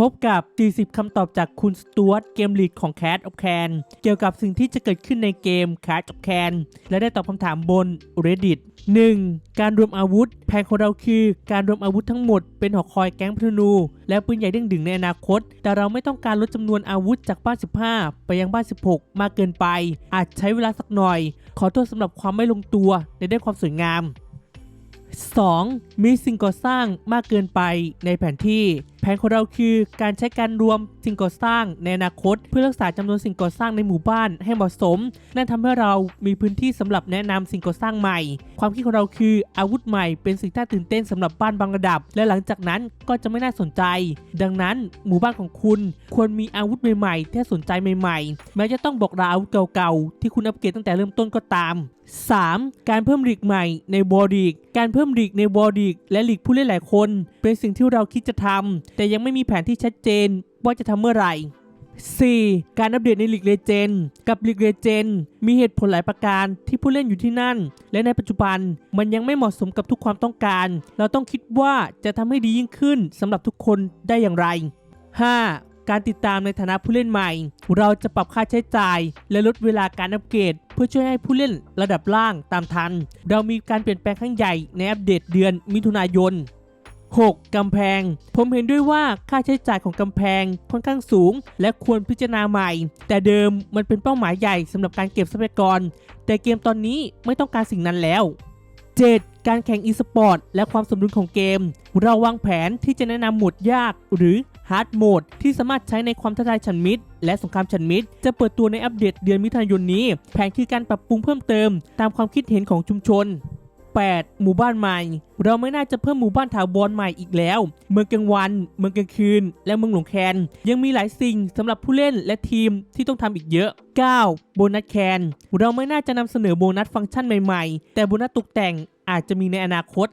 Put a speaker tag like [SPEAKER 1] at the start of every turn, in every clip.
[SPEAKER 1] พบกับ 40 คำตอบจากคุณสต u วตเกมลีดของ Cat of Can เกี่ยวกับสิ่งที่จะเกิดขึ้นในเกม Cat of Can และได้ตอบคำถามบน Reddit 1. การรวมอาวุธ แผนของเราคือ การรวมอาวุธทั้งหมดเป็นหอคอยแก๊งพนู และปืนใหญ่เด้งดึงในอนาคต แต่เราไม่ต้องการลดจำนวนอาวุธจากบ้าน 15 ไปยังบ้าน 16 มากเกินไป อาจใช้เวลาสักหน่อย ขอโทษสำหรับความไม่ลงตัวในด้านความสวยงาม 2. มีสิ่งก่อสร้างมากเกินไปในแผนที่ แผนของเราคือการใช้การรวมสิ่งก่อสร้างในอนาคต เพื่อรักษาจำนวนสิ่งก่อสร้างในหมู่บ้านให้เหมาะสม นั่นทำให้เรามีพื้นที่สำหรับแนะนำสิ่งก่อสร้างใหม่ ความคิดของเราคืออาวุธใหม่เป็นสิ่งที่ตื่นเต้นสำหรับบ้านบางระดับ และหลังจากนั้นก็จะไม่น่าสนใจ ดังนั้นหมู่บ้านของคุณควรมีอาวุธใหม่ๆที่สนใจใหม่ๆ แม้จะต้องบอกลาอาวุธเก่าๆ ที่คุณอัปเกรดตั้งแต่เริ่มต้นก็ตาม 3. การเพิ่มลีกใหม่ในบอร์ดีก การเพิ่มลีกในบอร์ดีกและลีกผู้เล่นหลายคน เป็นสิ่งที่เราคิดจะทำแต่ยังไม่มีแผนที่ชัดเจนว่าจะทำเมื่อไหร่ 4. การอัปเดตในลีกเลเจนกับลีกเลเจนมีเหตุผลหลายประการที่ผู้เล่นอยู่ที่นั่น และในปัจจุบันมันยังไม่เหมาะสมกับทุกความต้องการ เราต้องคิดว่าจะทำให้ดียิ่งขึ้นสำหรับทุกคนได้อย่างไร 5. การติดตามในฐานะผู้เล่นใหม่ เราจะปรับค่าใช้จ่าย และลดเวลาการอัปเกรดเพื่อช่วยให้ผู้เล่นระดับล่างตามทัน เรามีการเปลี่ยนแปลงครั้งใหญ่ในอัปเดตเดือนมิถุนายน 6. กำแพง ผมเห็นด้วยว่าค่าใช้จ่ายของกำแพงค่อนข้างสูง และควรพิจารณาใหม่ แต่เดิมมันเป็นเป้าหมายใหญ่สำหรับการเก็บทรัพยากร แต่เกมตอนนี้ไม่ต้องการสิ่งนั้นแล้ว 7. การแข่งอีสปอร์ตและความสมดุลของเกม เราวางแผนที่จะแนะนำโหมดยาก หรือฮาร์ดโหมดที่สามารถใช้ในความท้าทายชันมิดและสงครามชันมิดจะเปิดตัวในอัปเดตเดือนมิถุนายนนี้ แผนคือการปรับปรุงเพิ่มเติม ตามความคิดเห็นของชุมชน 8. หมู่บ้านใหม่ เราไม่น่าจะเพิ่มหมู่บ้านถาวรใหม่อีกแล้ว เมืองกลางวัน เมืองกลางคืน และเมืองหลวงแคน ยังมีหลายสิ่งสำหรับผู้เล่นและทีมที่ต้องทำอีกเยอะ 9. โบนัสแคน เราไม่น่าจะนำเสนอโบนัสฟังก์ชันใหม่ๆ แต่โบนัสตกแต่งอาจจะมีในอนาคต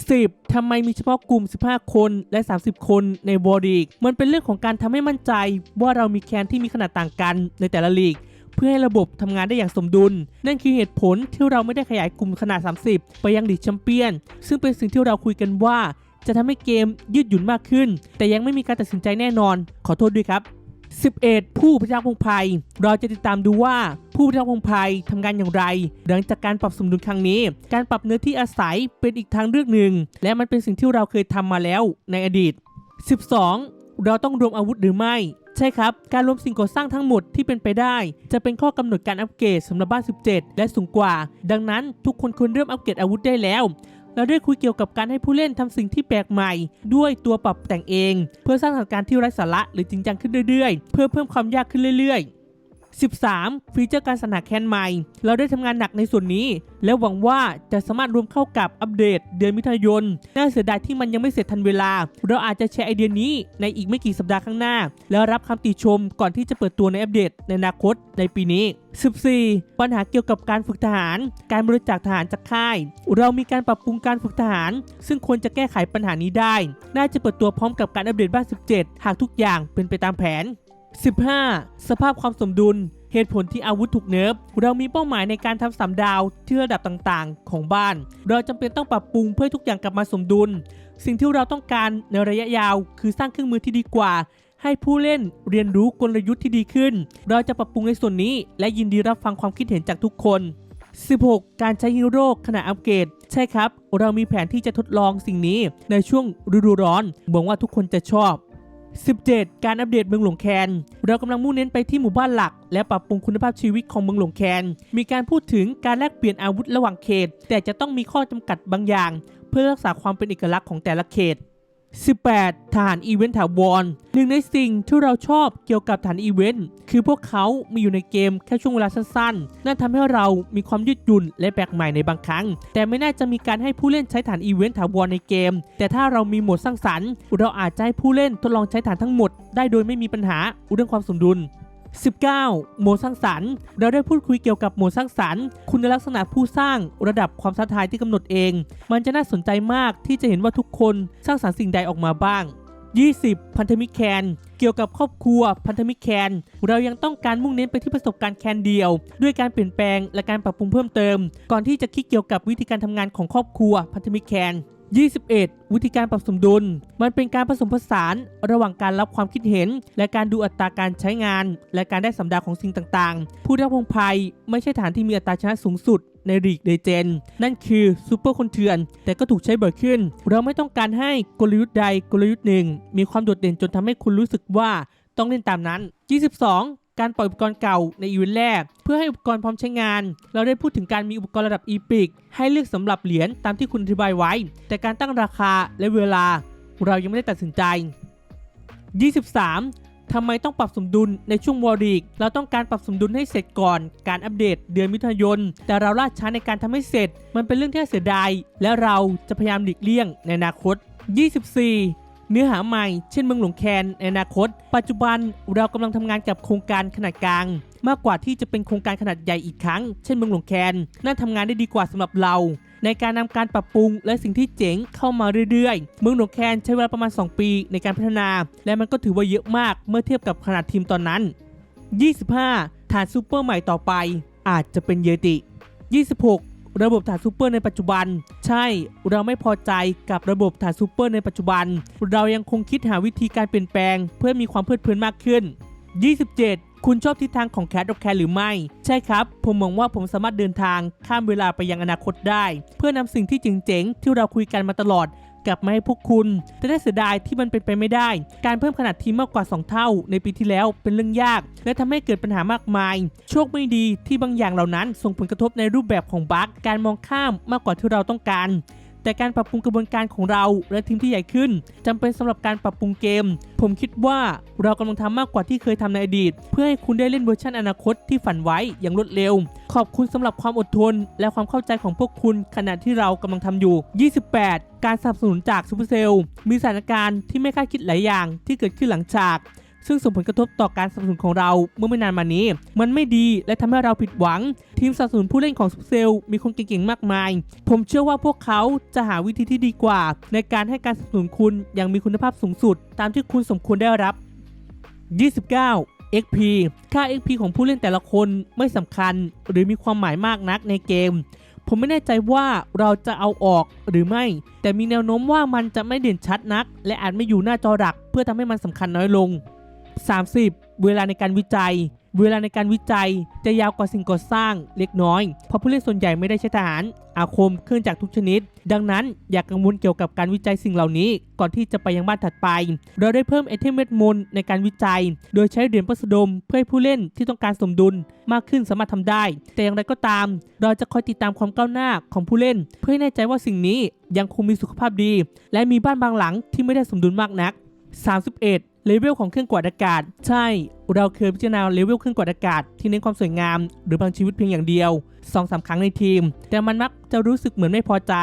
[SPEAKER 1] 10. ทำไมมีเฉพาะกลุ่ม 15 คนและ 30 คนในบอดีกมันเป็นเรื่องของการทำให้มั่นใจว่าเรามีแคนที่มีขนาดต่างกันในแต่ละลีก เพื่อให้ระบบทำงานได้อย่างสมดุล นั่นคือเหตุผลที่เราไม่ได้ขยายกลุ่มขนาด 30 ไปยังลีกแชมเปี้ยน ซึ่งเป็นสิ่งที่เราคุยกันว่า จะทำให้เกมยืดหยุ่นมากขึ้น แต่ยังไม่มีการตัดสินใจแน่นอน ขอโทษด้วยครับ 11 ผู้พิทักษ์พงภัย เราจะติดตามดูว่าผู้พิทักษ์พงภัยทำงานอย่างไร หลังจากการปรับสมดุลครั้งนี้ การปรับเนื้อที่อาศัยเป็นอีกทางเลือกหนึ่ง และมันเป็นสิ่งที่เราเคยทำมาแล้วในอดีต 12เราต้องรวมอาวุธหรือไม่ ใช่ครับ การรวมสิ่งก่อสร้างทั้งหมดที่เป็นไปได้ จะเป็นข้อกำหนดการอัปเกรดสำหรับบ้าน 17 และสูงกว่า ดังนั้นทุกคนควรเริ่มอัปเกรดอาวุธได้แล้วเราได้คุยเกี่ยวกับการให้ผู้เล่นทำสิ่งที่แปลกใหม่ ด้วยตัวปรับแต่งเอง เพื่อสร้างสถานการณ์ที่ไร้สาระหรือจริงจังขึ้นเรื่อยๆ เพื่อเพิ่มความยากขึ้นเรื่อยๆ 13. ฟีเจอร์การสรรหาแคนใหม่ เราได้ทำงานหนักในส่วนนี้ และหวังว่าจะสามารถรวมเข้ากับอัปเดต เดือนมิถุนายน น่าเสียดายที่มันยังไม่เสร็จทันเวลา เราอาจจะแชร์ไอเดียนี้ในอีกไม่กี่สัปดาห์ข้างหน้า แล้วรับคำติชมก่อนที่จะเปิดตัวในอัปเดต ในอนาคตในปีนี้ 14. ปัญหาเกี่ยวกับการฝึกทหาร การบริจาคทหารจากค่าย เรามีการปรับปรุงการฝึกทหาร ซึ่งควรจะแก้ไขปัญหานี้ได้ น่าจะเปิดตัวพร้อมกับการอัปเดตบ้าน17 หากทุกอย่างเป็นไปตามแผน 15. สภาพความสมดุล เหตุผลที่อาวุธถูกเนิร์ฟเรามีเป้าหมายในการทำสามดาวที่ระดับต่างๆ ของบ้าน เราจำเป็นต้องปรับปรุงเพื่อทุกอย่างกลับมาสมดุล สิ่งที่เราต้องการในระยะยาว คือสร้างเครื่องมือที่ดีกว่า ให้ผู้เล่นเรียนรู้กลยุทธ์ที่ดีขึ้น เราจะปรับปรุงในส่วนนี้ และยินดีรับฟังความคิดเห็นจากทุกคน 16. การใช้ฮีโร่ขณะอัปเกรด ใช่ครับ เรามีแผนที่จะทดลองสิ่งนี้ในช่วงฤดูร้อนหวังว่าทุกคนจะชอบ 17. การอัปเดตเมืองหลวงแคน เรากำลังมุ่งเน้นไปที่หมู่บ้านหลัก และปรับปรุงคุณภาพชีวิตของเมืองหลวงแคน มีการพูดถึงการแลกเปลี่ยนอาวุธระหว่างเขต แต่จะต้องมีข้อจำกัดบางอย่าง เพื่อรักษาความเป็นเอกลักษณ์ของแต่ละเขต 18. ฐานอีเวนต์ถาวรหนึ่งในสิ่งที่เราชอบเกี่ยวกับฐานอีเวนต์คือพวกเขามีอยู่ในเกมแค่ช่วงเวลาสั้นๆ นั่นทำให้เรามีความยืดหยุ่นและแปลกใหม่ในบางครั้ง แต่ไม่น่าจะมีการให้ผู้เล่นใช้ฐานอีเวนต์ถาวรในเกม แต่ถ้าเรามีโหมดสร้างสรรค์ เราอาจจะให้ผู้เล่นทดลองใช้ฐานทั้งหมด ได้โดยไม่มีปัญหาเรื่องความสมดุล 19. โหมดสร้างสรรค์ เราได้พูดคุยเกี่ยวกับโหมดสร้างสรรค์ คุณลักษณะผู้สร้างระดับความท้าทายที่กำหนดเอง มันจะน่าสนใจมากที่จะเห็นว่าทุกคนสร้างสรรค์สิ่งใดออกมาบ้าง 20. พันธมิตรแคนเกี่ยวกับครอบครัวพันธมิตรแคนเรายังต้องการมุ่งเน้นไปที่ประสบการณ์แคนเดียว ด้วยการเปลี่ยนแปลงและการปรับปรุงเพิ่มเติม ก่อนที่จะคิดเกี่ยวกับวิธีการทำงานของครอบครัวพันธมิตรแคน 21 วิธีการปรับสมดุล มันเป็นการผสมผสานระหว่างการรับความคิดเห็น และการดูอัตราการใช้งาน และการได้สัมดาของสิ่งต่างๆ ผู้รับพงภัยไม่ใช่ฐานที่มีอัตราชนะสูงสุดในลีกเดเจน นั่นคือซูเปอร์คนเถื่อน แต่ก็ถูกใช้บ่อยขึ้น เราไม่ต้องการให้กลยุทธ์ใดกลยุทธ์หนึ่ง มีความโดดเด่นจนทำให้คุณรู้สึกว่าต้องเล่นตามนั้น 22 การปล่อยอุปกรณ์เก่าในอีเวนต์แรก เพื่อให้อุปกรณ์พร้อมใช้งาน เราได้พูดถึงการมีอุปกรณ์ระดับอีพิกให้เลือกสำหรับเหรียญตามที่คุณอธิบายไว้ แต่การตั้งราคาและเวลา เรายังไม่ได้ตัดสินใจ 23ทำไมต้องปรับสมดุลในช่วงวอริก เราต้องการปรับสมดุลให้เสร็จก่อนการอัปเดตเดือนมิถุนายน แต่เราล่าช้าในการทำให้เสร็จ มันเป็นเรื่องที่เสียดาย และเราจะพยายามหลีกเลี่ยงในอนาคต 24 เนื้อหาใหม่ เช่นเมืองหลวงแคนในอนาคต ปัจจุบันเรากำลังทำงานกับโครงการขนาดกลาง มากกว่าที่จะเป็นโครงการขนาดใหญ่อีกครั้ง เช่นเมืองหลวงแคนนั่นทำงานได้ดีกว่าสำหรับเรา ในการนำการปรับปรุงและสิ่งที่เจ๋งเข้ามาเรื่อยๆ เมืองหลวงแคนใช้เวลาประมาณ 2 ปีในการพัฒนา และมันก็ถือว่าเยอะมากเมื่อเทียบกับขนาดทีมตอนนั้น 25 ฐานซูเปอร์ใหม่ต่อไป อาจจะเป็นเยติ 26 ระบบฐานซูเปอร์ในปัจจุบัน ใช่ เราไม่พอใจกับระบบฐานซูเปอร์ในปัจจุบัน เรายังคงคิดหาวิธีการเปลี่ยนแปลง เพื่อมีความเพลิดเพลินมากขึ้น 27 คุณชอบทิศทางของแคทออฟแคร์หรือไม่ ใช่ครับ ผมมองว่าผมสามารถเดินทางข้ามเวลาไปยังอนาคตได้ เพื่อนำสิ่งที่เจ๋งๆที่เราคุยกันมาตลอด กลับมาให้พวกคุณ แต่ได้เสียดายที่มันเป็นไปไม่ได้ การเพิ่มขนาดทีมมากกว่า 2 เท่า ในปีที่แล้วเป็นเรื่องยาก และทำให้เกิดปัญหามากมาย โชคไม่ดีที่บางอย่างเหล่านั้น ส่งผลกระทบในรูปแบบของบั๊กการมองข้ามมากกว่าที่เราต้องการ แต่การปรับปรุงกระบวนการของเราและทีมที่ใหญ่ขึ้นจำเป็นสำหรับการปรับปรุงเกม ผมคิดว่าเรากำลังทำมากกว่าที่เคยทำในอดีต เพื่อให้คุณได้เล่นเวอร์ชันอนาคตที่ฝันไว้อย่างรวดเร็ว ขอบคุณสำหรับความอดทน และความเข้าใจของพวกคุณขณะที่เรากำลังทำอยู่ 28 การสนับสนุนจากซูเปอร์เซลมีสถานการณ์ที่ไม่คาดคิดหลายอย่างที่เกิดขึ้นหลังฉาก ซึ่งส่งผลกระทบต่อการสนับสนุนของเราเมื่อไม่นานมานี้ มันไม่ดีและทำให้เราผิดหวัง ทีมสนับสนุนผู้เล่นของซุปเซลมีคนเก่งๆมากมาย ผมเชื่อว่าพวกเขาจะหาวิธีที่ดีกว่า ในการให้การสนับสนุนคุณอย่างมีคุณภาพสูงสุด ตามที่คุณสมควรได้รับ 29 XP ค่า XP ของผู้เล่นแต่ละคนไม่สำคัญหรือมีความหมายมากนักในเกม ผมไม่แน่ใจว่าเราจะเอาออกหรือไม่ แต่มีแนวโน้มว่ามันจะไม่เด่นชัดนัก และอาจไม่อยู่หน้าจอหลัก เพื่อทำให้มันสำคัญน้อยลง 30 เวลาในการวิจัย เวลาในการวิจัยจะยาวกว่าสิ่งก่อสร้างเล็กน้อย เพราะผู้เล่นส่วนใหญ่ไม่ได้ใช้ทหาร อาคมเครื่องจักรทุกชนิด ดังนั้นอย่ากกังวลเกี่ยวกับการวิจัยสิ่งเหล่านี้ ก่อนที่จะไปยังบ้านถัดไป เราได้เพิ่มไอเทมเวทมนต์ในการวิจัย โดยใช้เหรียญประสดมเพื่อให้ผู้เล่นที่ต้องการสมดุลมากขึ้นสามารถทำได้ แต่อย่างไรก็ตาม เราจะคอยติดตามความก้าวหน้าของผู้เล่น เพื่อให้แน่ใจว่าสิ่งนี้ยังคงมีสุขภาพดี และมีบ้านบางหลังที่ไม่ได้สมดุลมากนัก 31 เลเวลของเครื่องกวาดอากาศ ใช่ เราเคยพิจารณาเลเวลเครื่องกวาดอากาศ ที่เน้นความสวยงาม หรือบางชีวิตเพียงอย่างเดียว2อสาครั้งในทีม แต่มันมักจะรู้สึกเหมือนไม่พอใจ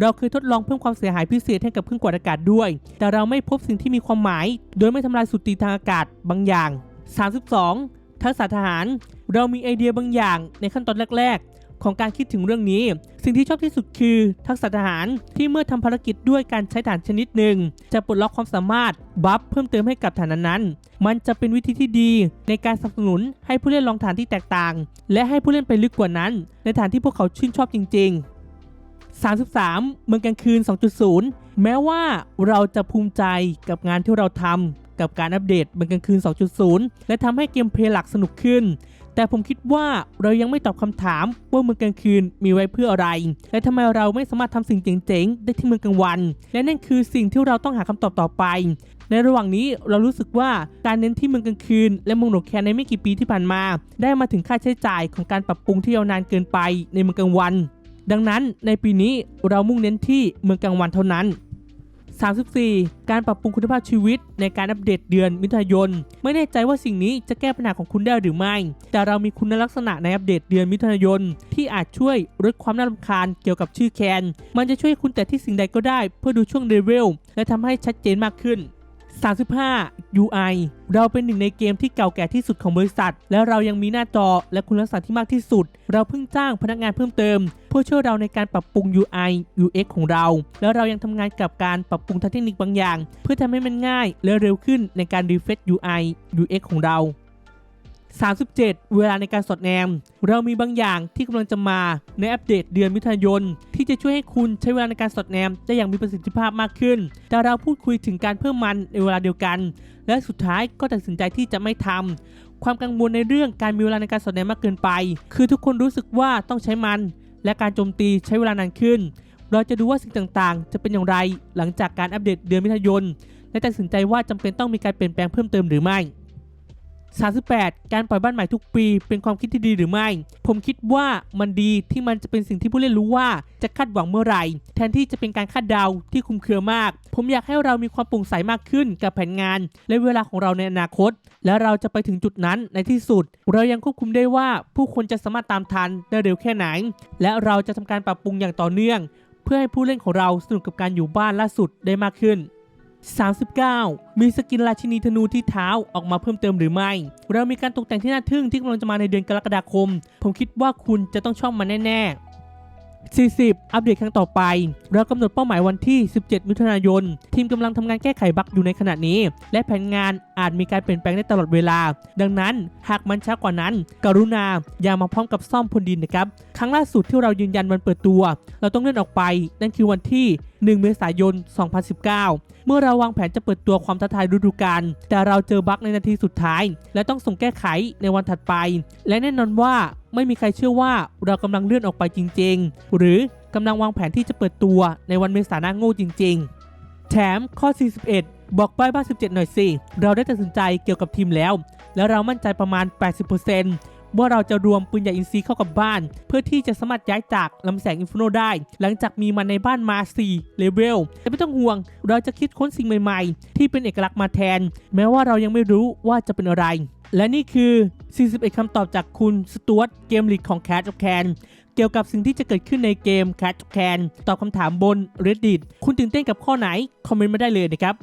[SPEAKER 1] เราเคยทดลองเพิ่มความเสียหายพิเศษให้กับเครื่องกวาดอากาศด้วย แต่เราไม่พบสิ่งที่มีความหมาย โดยไม่ทำลายสุติทางอากาศบางอย่าง 32 ทักษะทหาร เรามีไอเดียบางอย่างในขั้นตอนแรก ของการคิดถึงเรื่องนี้ สิ่งที่ชอบที่สุดคือทักษะทหารที่เมื่อทำภารกิจด้วยการใช้ฐานชนิดหนึ่ง จะปลดล็อกความสามารถบัฟเพิ่มเติมให้กับฐานนั้นๆ มันจะเป็นวิธีที่ดีในการสนับสนุนให้ผู้เล่นลองฐานที่แตกต่าง และให้ผู้เล่นไปลึกกว่านั้น ในฐานที่พวกเขาชื่นชอบจริง ๆ 33 เมืองกลางคืน 2.0 แม้ว่าเราจะภูมิใจกับงานที่เราทำกับการอัปเดตเมืองกลางคืน 2.0 และทำให้เกมเพลย์หลักสนุกขึ้น แต่ผมคิดว่าเรายังไม่ตอบคำถามว่าเมืองกลางคืนมีไว้เพื่ออะไร และทำไมเราไม่สามารถทำสิ่งเจ๋งๆได้ที่เมืองกลางวัน และนั่นคือสิ่งที่เราต้องหาคำตอบต่อไป ในระหว่างนี้เรารู้สึกว่าการเน้นที่เมืองกลางคืน และเมืองหนกแคนในไม่กี่ปีที่ผ่านมา ได้มาถึงค่าใช้จ่ายของการปรับปรุงที่ยาวนานเกินไปในเมืองกลางวัน ดังนั้นในปีนี้เรามุ่งเน้นที่เมืองกลางวันเท่านั้น 34 การปรับปรุงคุณภาพชีวิตในการอัปเดตเดือนมิถุนายน ไม่แน่ใจว่าสิ่งนี้จะแก้ปัญหาของคุณได้หรือไม่ แต่เรามีคุณลักษณะในอัปเดตเดือนมิถุนายน ที่อาจช่วยลดความน่ารำคาญเกี่ยวกับชื่อแคน มันจะช่วยคุณแต่ที่สิ่งใดก็ได้ เพื่อดูช่วงเลเวลและทำให้ชัดเจนมากขึ้น 35 UI เราเป็นหนึ่งในเกมที่เก่าแก่ที่สุดของบริษัท และเรายังมีหน้าจอและคุณลักษณะที่มากที่สุด เราเพิ่งจ้างพนักงานเพิ่มเติม เพื่อช่วยเราในการปรับปรุง UI UX ของเรา แล้วเรายังทำงานกับการปรับปรุงทางเทคนิคบางอย่าง เพื่อทำให้มันง่ายและเร็วขึ้นในการรีเฟซ UI UX ของเรา 37 เวลาในการสอดแนม เรามีบางอย่างที่กำลังจะมาในอัปเดตเดือนมิถุนายน ที่จะช่วยให้คุณใช้เวลาในการสอดแนมได้อย่างมีประสิทธิภาพมากขึ้น แต่เราพูดคุยถึงการเพิ่มมันในเวลาเดียวกัน และสุดท้ายก็ตัดสินใจที่จะไม่ทำความกังวลในเรื่องการมีเวลาในการสอดแนมมากเกินไป คือทุกคนรู้สึกว่าต้องใช้มัน และการโจมตีใช้เวลานานขึ้น เราจะดูว่าสิ่งต่างๆ จะเป็นอย่างไร หลังจากการอัปเดตเดือนมิถุนายน และตัดสินใจว่าจำเป็นต้องมีการเปลี่ยนแปลงเพิ่มเติมหรือไม่ 38 การปล่อยบ้านใหม่ทุกปี เป็นความคิดที่ดีหรือไม่ ผมคิดว่ามันดีที่มันจะเป็นสิ่งที่ผู้เล่นรู้ว่าจะคาดหวังเมื่อไหร่ แทนที่จะเป็นการคาดเดาที่คุมเครือมาก ผมอยากให้เรามีความโปร่งใสมากขึ้นกับแผนงาน และเวลาของเราในอนาคต และเราจะไปถึงจุดนั้นในที่สุด เรายังควบคุมได้ว่าผู้คนจะสามารถตามทันได้เร็วแค่ไหน และเราจะทำการปรับปรุงอย่างต่อเนื่อง เพื่อให้ผู้เล่นของเราสนุกกับการอยู่บ้านล่าสุดได้มากขึ้น 39 มีสกินราชินีธนูที่เท้าออกมาเพิ่มเติมหรือไม่ เรามีการตกแต่งที่น่าทึ่งที่กำลังจะมาในเดือนกรกฎาคม ผมคิดว่าคุณจะต้องชอบมันแน่ ๆ 40 อัปเดตครั้งต่อไป เรากำหนดเป้าหมายวันที่ 17 มิถุนายน ทีมกำลังทำงานแก้ไขบั๊กอยู่ในขณะนี้ และแผนงานอาจมีการเปลี่ยนแปลงได้ตลอดเวลา ดังนั้นหากมันช้ากว่านั้น กรุณาอย่ามาพร้อมกับซ่อมพรวนดินนะครับ ครั้งล่าสุดที่เรายืนยันวันเปิดตัว เราต้องเลื่อนออกไป นั่นคือวันที่ 1 เมษายน 2019 เมื่อเราวางแผนจะเปิดตัวความท้าทายฤดูกาลแต่เราเจอบั๊กในนาทีสุดท้าย และต้องส่งแก้ไขในวันถัดไป และแน่นอนว่าไม่มีใครเชื่อว่าเรากำลังเลื่อนออกไปจริง ๆ หรือกำลังวางแผนที่จะเปิดตัวในวันเมษายนโง่จริง ๆ แถมข้อ 41 บอกใบ้บ้าน17 หน่อยสิ เราได้ตัดสินใจเกี่ยวกับทีมแล้ว และเรามั่นใจประมาณ 80%ว่าเราจะรวมปืนใหญ่อินซีเข้ากับบ้าน เพื่อที่จะสามารถย้ายจากลำแสงอินฟิโนได้ หลังจากมีมันในบ้านมา4เลเวลแต่ไม่ต้องห่วง เราจะคิดค้นสิ่งใหม่ๆ ที่เป็นเอกลักษณ์มาแทน แม้ว่าเรายังไม่รู้ว่าจะเป็นอะไร และนี่คือ 41คำตอบจากคุณสต u ว r t เกมลีกของ Cat of Can เกี่ยวกับสิ่งที่จะเกิดขึ้นในเกม Cat of Can ตอบคำถามบน Reddit คุณตื่นเต้นกับข้อไหน คอมเมนต์มาได้เลยนะครับ